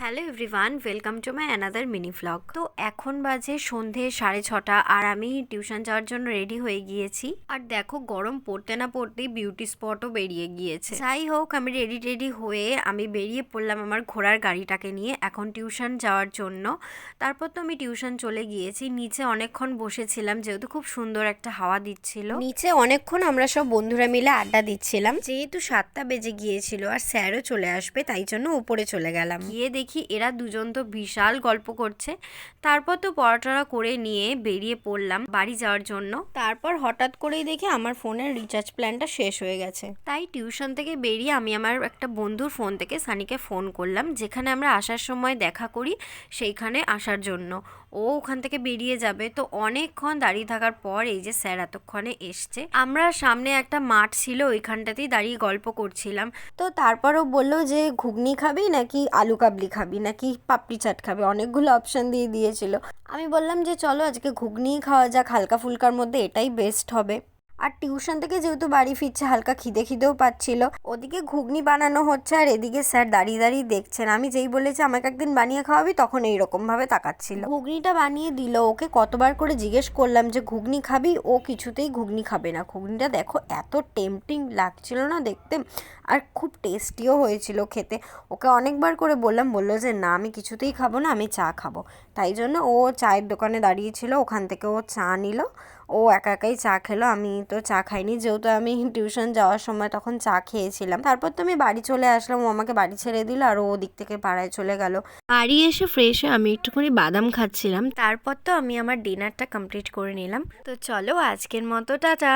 Hello everyone welcome to my another mini vlog তো এখন বাজে সন্ধে সাড়ে ছটা আর আমি টিউশন যাওয়ার জন্য রেডি হয়ে গিয়েছি। আর দেখো, গরম পড়তে না পড়তেই বিউটি স্পটও বেরিয়ে গিয়েছে। যাই হোক, আমি রেডি টেডি হয়ে আমি বেরিয়ে পড়লাম আমার ঘোড়ার গাড়িটাকে নিয়ে এখন টিউশন যাওয়ার জন্য। তারপর তো আমি টিউশন চলে গিয়েছি, নিচে অনেকক্ষণ বসেছিলাম যেহেতু খুব সুন্দর একটা হাওয়া দিচ্ছিল। নিচে অনেকক্ষণ আমরা সব বন্ধুরা মিলে আড্ডা দিচ্ছিলাম। যেহেতু সাতটা বেজে গিয়েছিল আর স্যারও চলে আসবে, তাই জন্য উপরে চলে গেলাম। গিয়ে দেখি এরা দুজন তো বিশাল গল্প করছে। তারপর তো পড়াটরা করে নিয়ে বেরিয়ে পড়লাম বাড়ি যাওয়ার জন্য। তারপর হঠাৎ করেই দেখি আমার ফোনের রিচার্জ প্ল্যানটা শেষ হয়ে গেছে। তাই টিউশন থেকে বেরিয়ে আমি আমার একটা বন্ধুর ফোন থেকে সানিকে ফোন করলাম, যেখানে আমরা আসার সময় দেখা করি সেইখানে আসার জন্য। ও ওখান থেকে বেরিয়ে যাবে। তো অনেকক্ষণ দাঁড়িয়ে থাকার পর এই যে স্যার এতক্ষণে এসছে। আমরা সামনে একটা মাঠ ছিল, ওইখানটাতেই দাঁড়িয়ে গল্প করছিলাম। তো তারপরও বলল যে, ঘুগনি খাবি নাকি আলু কাবলি খাবি নাকি পাপড়ি চাট খাবি? অনেকগুলো অপশান দিয়ে দিয়েছিল। আমি বললাম যে, চলো আজকে ঘুগনিই খাওয়া যাক, হালকা ফুলকার মধ্যে এটাই বেস্ট হবে। আর টিউশন থেকে যেহেতু বাড়ি ফিরছে, হালকা খিদে খিদেও পাচ্ছিল। ওদিকে ঘুগনি বানানো হচ্ছে আর এদিকে স্যার দাঁড়িয়ে দাঁড়িয়ে দেখছেন। আমি যেই বলেছি, আমাকে একদিন বানিয়ে খাওয়াবি তখন এইরকম ভাবে তাকাচ্ছিল। ঘুগনিটা বানিয়ে দিল ওকে। কতবার করে জিজ্ঞেস করলাম যে, ঘুগনি খাবি? ও কিছুতেই ঘুগনি খাবে না। ঘুগনিটা দেখো, এত টেম্পটিং লাগছিল না দেখতে আর খুব টেস্টিও হয়েছিল খেতে। ওকে অনেকবার করে বললাম, বলল যে, না, আমি কিছুতেই খাব না, আমি চা খাব। তাই জন্য ও চায়ের দোকানে দাঁড়িয়েছিল ওখান থেকে ও চা নিল। ও একা একাই চা খেলো, আমি তো চা খাইনি। যেহেতু আমি টিউশন যাওয়ার সময় তখন চা খেয়েছিলাম। তারপর তো আমি বাড়ি চলে আসলাম, ও আমাকে বাড়ি ছেড়ে দিল আর ও দিক থেকে পাড়ায় চলে গেল। বাড়ি এসে ফ্রেশ হয়ে আমি একটুখানি বাদাম খাচ্ছিলাম। তারপর তো আমি আমার ডিনারটা কমপ্লিট করে নিলাম। তো চলো আজকের মতো, টাটা!